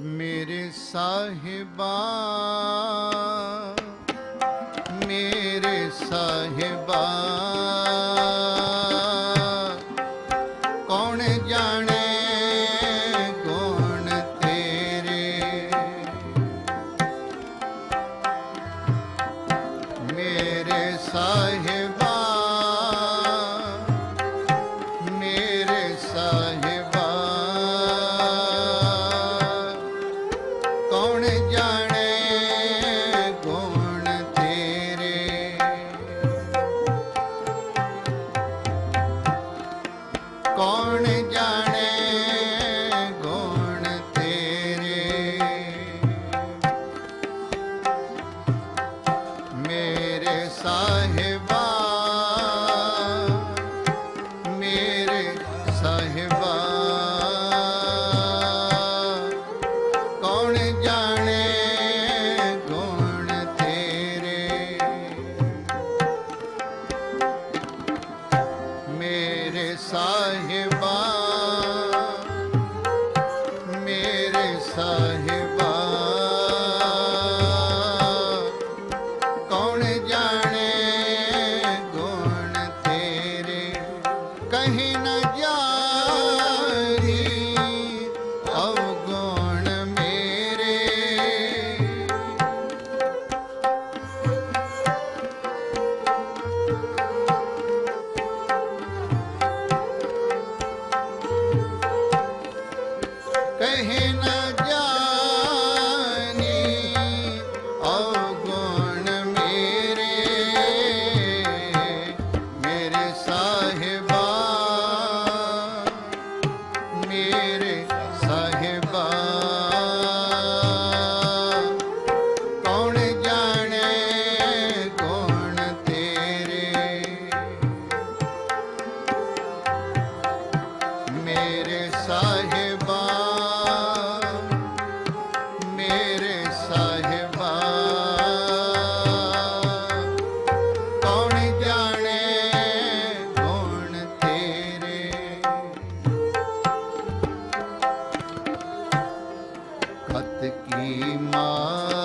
ਮੇਰੇ ਸਾਹਿਬਾ ਮੇਰੇ ਕਤ ਕੀ ਮਾਈ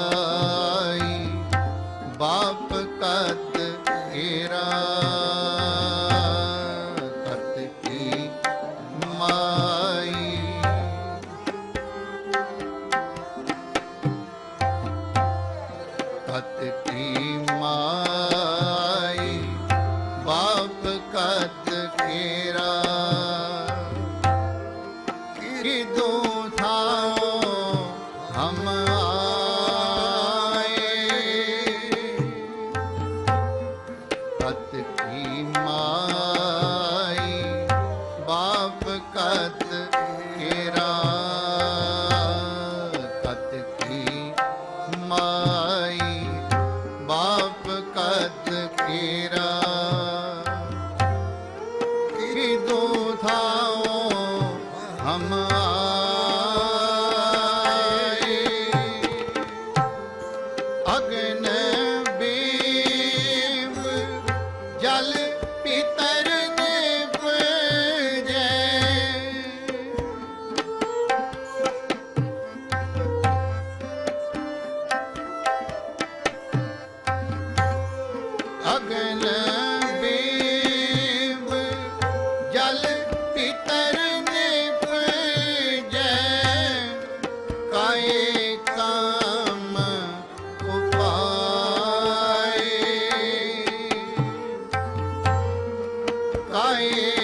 الظالمين કાય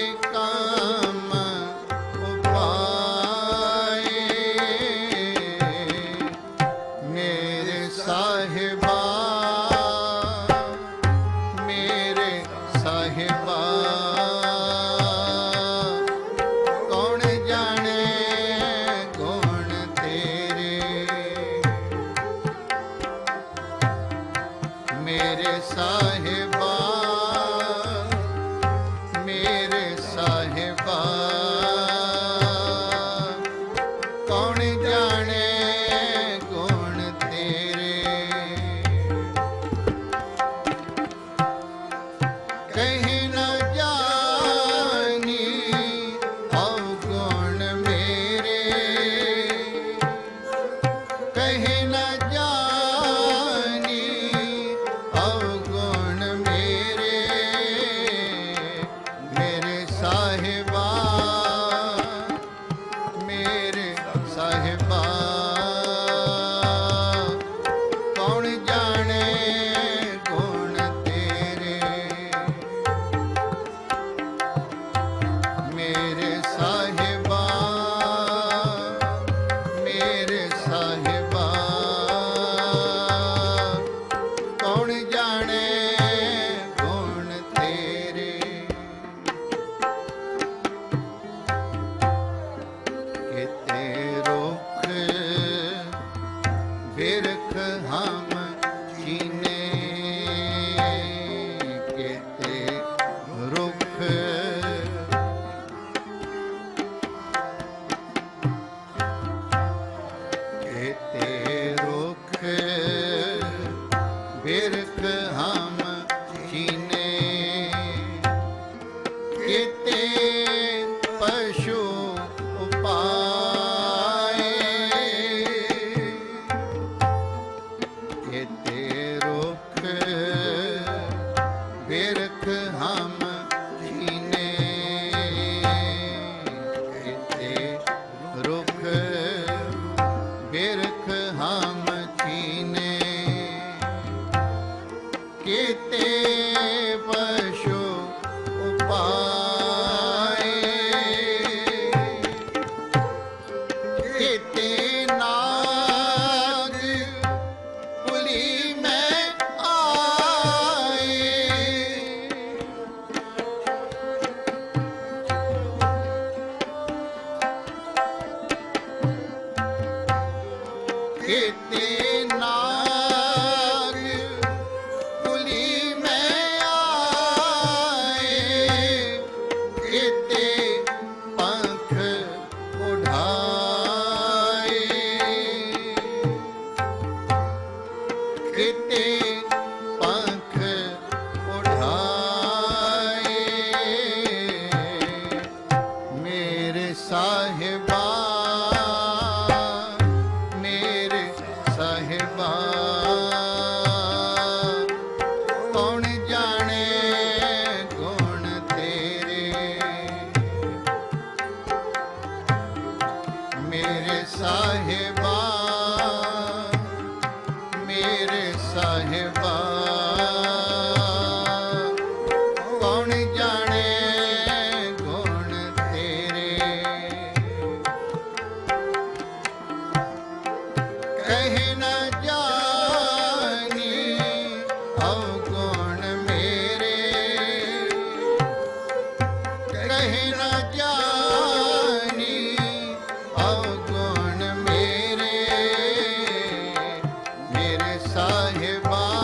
ਮੇਰੇ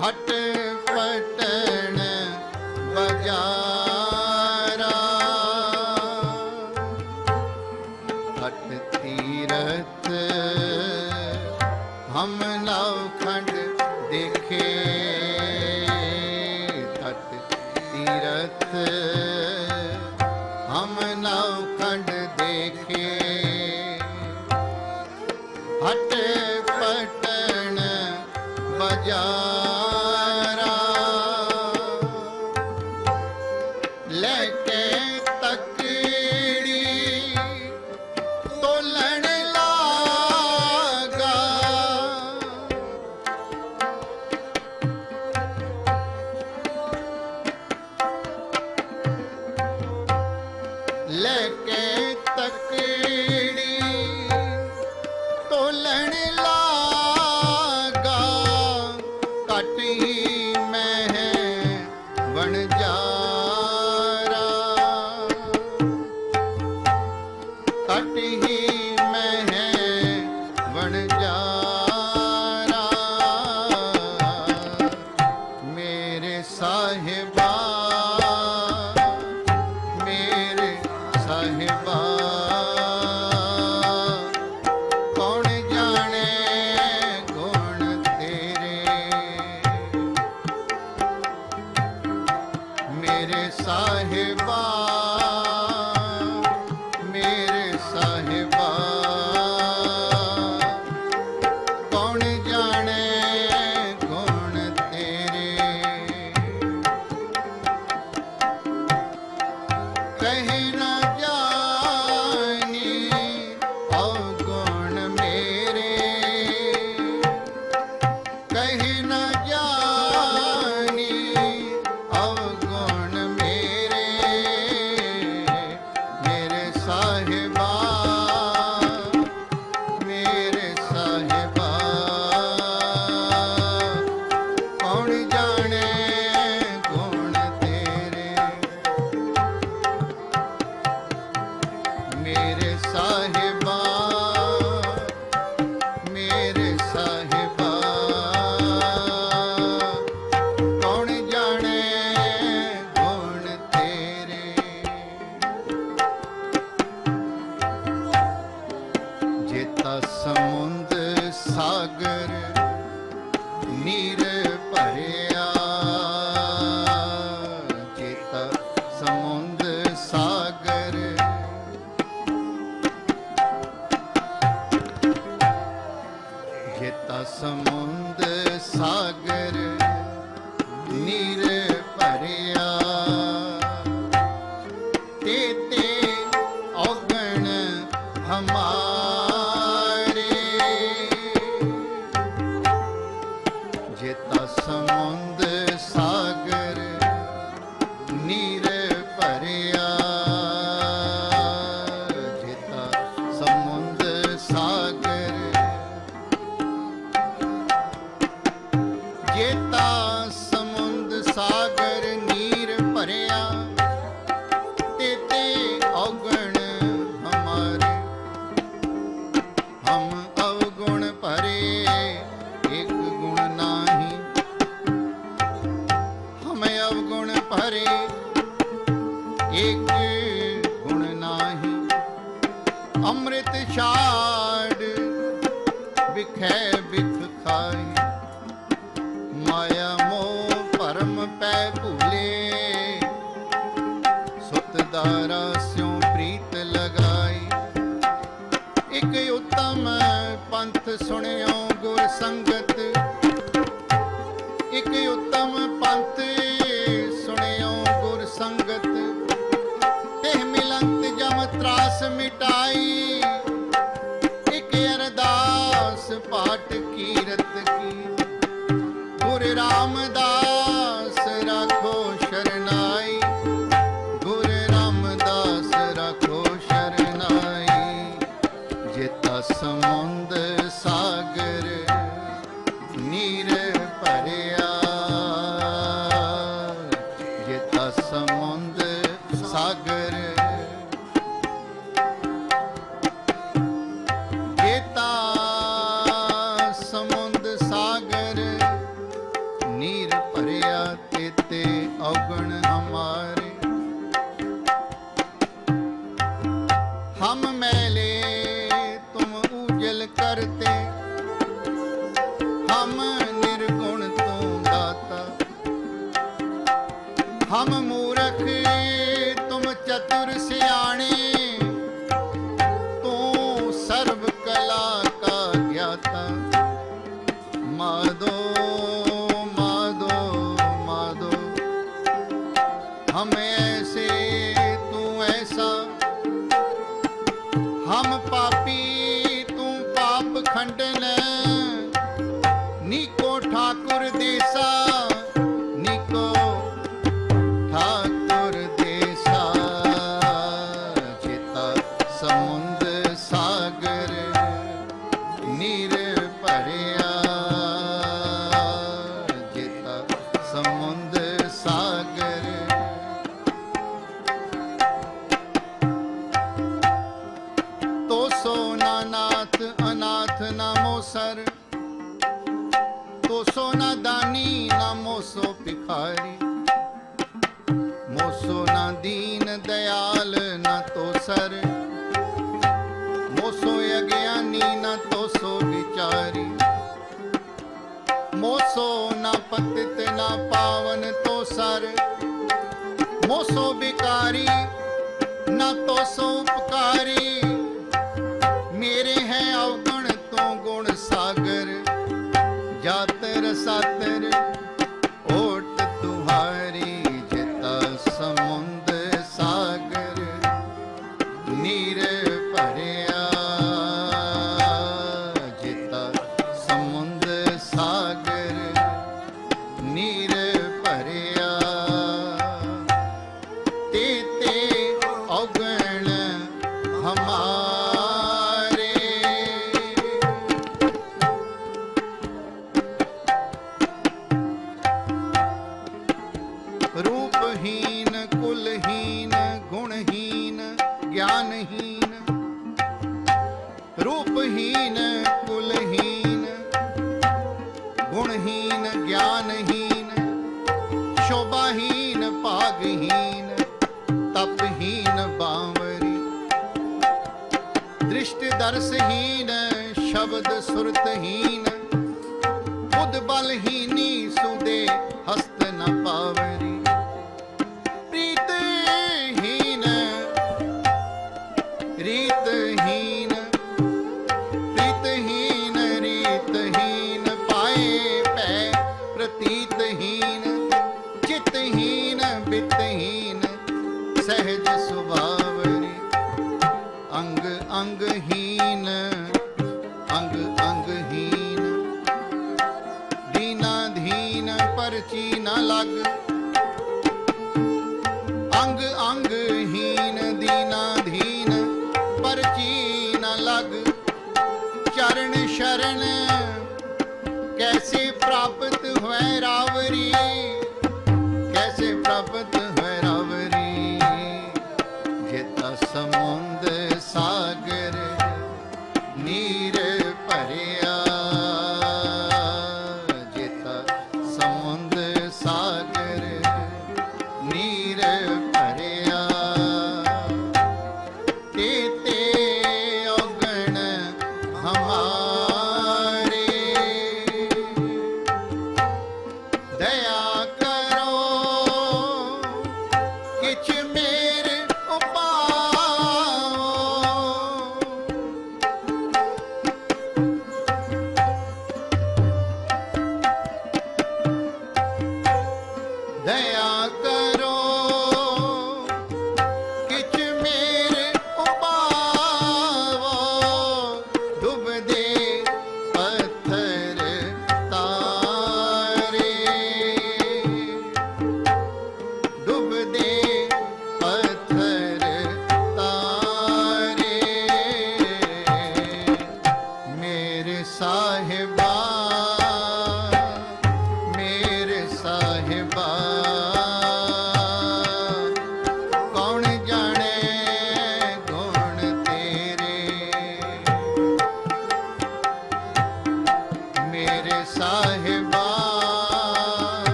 ਹਟ ਪਟਣ ਬਜਾਰਾ लेके ਮੇਰੇ ਤੋ ਸੋ ਉਪਕਾਰੀ ਮੇਰੇ ਹੈ ਔਗਣ ਤੋਂ ਗੁਣ ਸਾਗਰ ਜਾਤਰ ਸਾਤਰ ਰਸਹੀਨ ਸ਼ਬਦ ਸੁਰਤਹੀਨ ਬੁੱਧ ਬਲਹੀਨੀ ਸੁ ਦੋਸ਼ੀ ਨਾ ਲੱਗ। ਅੰਗ ਅੰਗ ਹੀਨ ਦੀਨਾ ਧੀਨ ਪਰਚੀ ਨਾ ਲੱਗ। ਚਰਨ ਸ਼ਰਨ ਕੈਸੇ ਪ੍ਰਾਪਤ ਹੋਏ ਰਾਵ